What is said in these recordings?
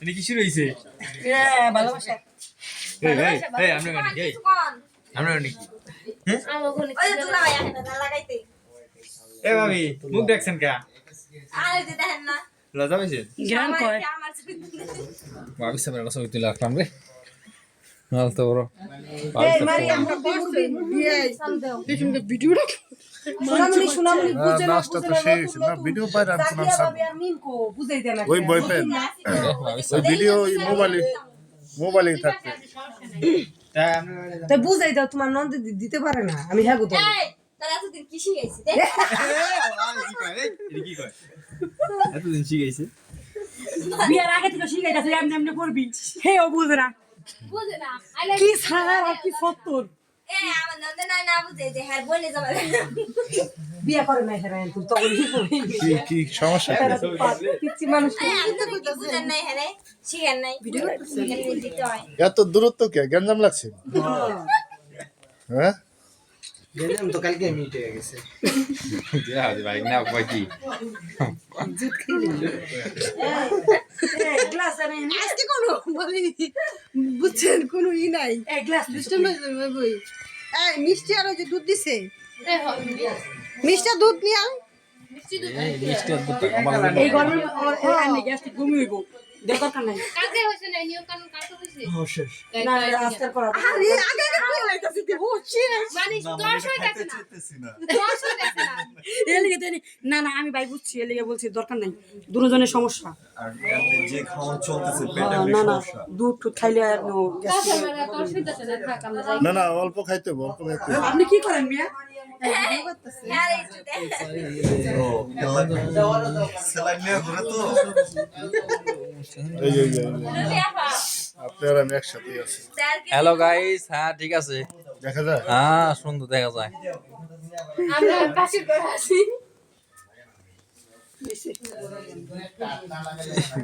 এটা কি শুরু ভালোবাসা। এই এই আমরা এই। আমরা না। লাগাইতে। এ ভাবি মুখ দেখছেন কে? আর যে দেখেন না। লজা পাইছে? গ্রাম কয়। ভাবি সামনে রে। নাল তো বড়। এই ভিডিওটা সোনামণি সোনামণি বুঝে না নাচটা তো সেই না ভিডিও পাই না আমি শোনাম আর মিমকো বুঝাই দেন ওই বই ওই ভিডিও ওই মোবাইলে মোবাইলেই থাকবে তা বুঝাই দাও তোমার নন্দ দিতে পারে না আমি হ্যাঁ গো এই এতদিন কি শিখাইছি এতদিন বিয়ার আগে থেকে এমনি এমনি করবি হে ও বুঝে না বুঝে না কি সারা কি সত্তর হ্যাঁ বিয়ে করে নাই তুই কি কি সমস্যা? মানুষ বুঝেন নাই শিখেন নাই। এত দূরত্ব কে? গ্যাঞ্জাম লাগছে? হ্যাঁ? যা ভাই না কই কি? গ্লাস আনে আজকে কোনো? মানে বুঝছেন কোনো ই নাই। এই গ্লাস সিস্টেম বই এই মিষ্টি আর ওই যে দুধ দিছে। মিষ্টি দুধ নিয়া এই মিষ্টি দুটো আমার এই গরমে আমার আনে গ্যাস ঘুমি হইব। দেখ দরকার নাই। কালকে হইছে না নিয়ম কানুন কালকে হইছে না আজকাল করা আরে আগে আগে কই লাইতাছি দি হচ্ছে দশ হইতাছে না না আমি ভাই বুঝছি এর লিগে বলছি দরকার নাই। দুজনের সমস্যা। যে খাওয়া চলতেছে পেটে আহ, না না দুধ টুধ খাইলে আর নো না অল্প খাইতে অল্প খাইতে আপনি কি করেন মিয়া? হ্যাঁ আমি আছি। হ্যালো গাইস হ্যাঁ ঠিক আছে। দেখা যায়? হ্যাঁ সুন্দর দেখা যায়। আমরা পাশের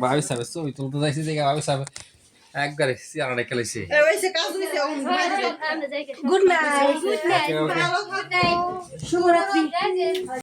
ভাবি সাবে ছবি তুলতে যাইছি দেখে ভাবি সাবে একবারে সিয়ারা খেলেছি গুড নাইট গুড নাইট শুভরাত্রি।